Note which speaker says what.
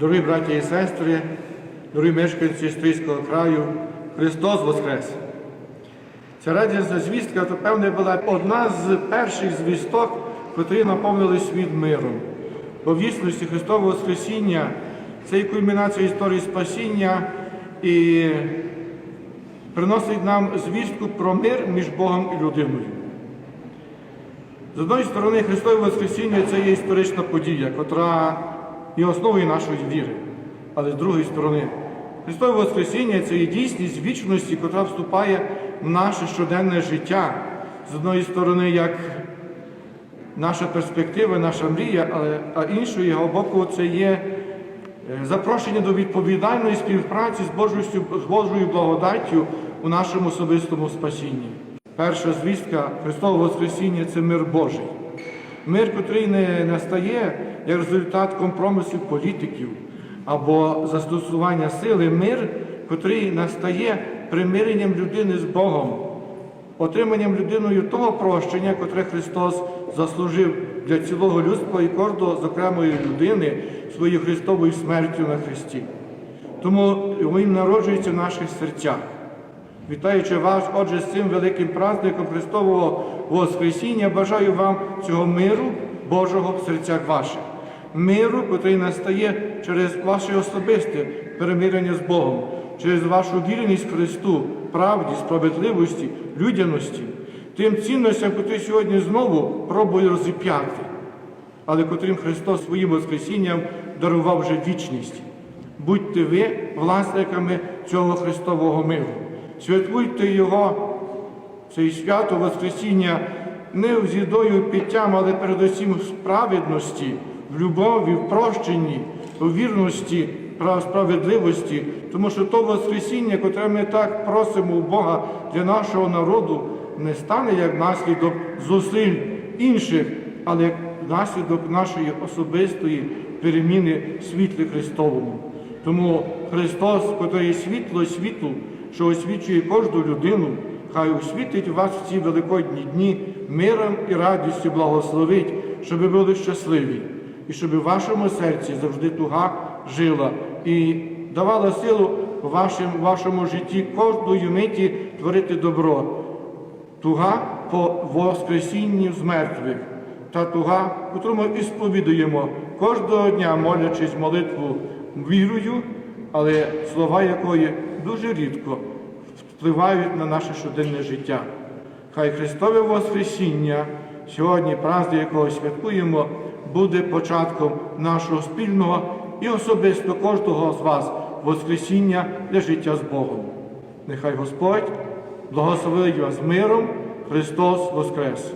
Speaker 1: Дорогі браті і сестри, дорогі мешканці Стрийського краю, Христос Воскрес! Ця радісна звістка, то певне, була одна з перших звісток, котрі наповнили світ миром. Бо в дійсності Христового Воскресіння це і кульмінація історії спасіння і приносить нам звістку про мир між Богом і людиною. З одної сторони, Христове Воскресіння це є історична подія, котра є основою нашої віри. Але з другої сторони, Христове Воскресіння це є дійсність вічності, котра вступає в наше щоденне життя. З одної сторони, як наша перспектива, наша мрія, але а іншої його боку, це є е, запрошення до відповідальної співпраці з Божою, з Божою благодаттю у нашому особистому спасінні. Перша звістка Христового Воскресіння це мир Божий. Мир, котрий не настає як результат компромісів політиків або застосування сили, мир, котрий настає примиренням людини з Богом, отриманням людиною того прощення, котре Христос заслужив для цілого людства і кожного з окремої людини своєю Христовою смертю на Христі. Тому Він народжується в наших серцях. Вітаючи вас, отже, з цим великим праздником Христового Воскресіння, бажаю вам цього миру Божого в серцях ваших, миру, який настає через ваше особисте перемирення з Богом, через вашу вірність Христу, правді, справедливості, людяності, тим цінностям, які сьогодні знову пробує розіп'яти, але котрим Христос своїм Воскресінням дарував вже вічність. Будьте ви власниками цього Христового миру. Святкуйте Його, цей свято Воскресіння, не з їдою підтям, але передусім в справедності, в любові, в прощенні, в вірності, в справедливості, тому що то Воскресіння, котре ми так просимо у Бога для нашого народу, не стане як наслідок зусиль інших, але як наслідок нашої особистої переміни світлі Христовому. Тому Христос, котрий світло світу, що освічує кожну людину, хай освітить вас в ці великодні дні миром і радістю благословить, щоб були щасливі, і щоб в вашому серці завжди туга жила і давала силу в вашому, житті кожної миті творити добро. Туга по Воскресінню з мертвих, та туга, ми і сповідуємо кожного дня, молячись молитву вірою, але слова якої дуже рідко впливають на наше щоденне життя. Хай Христове Воскресіння, сьогодні, праздник якого святкуємо, буде початком нашого спільного і особисто кожного з вас Воскресіння для життя з Богом. Нехай Господь благословить вас миром, Христос Воскрес!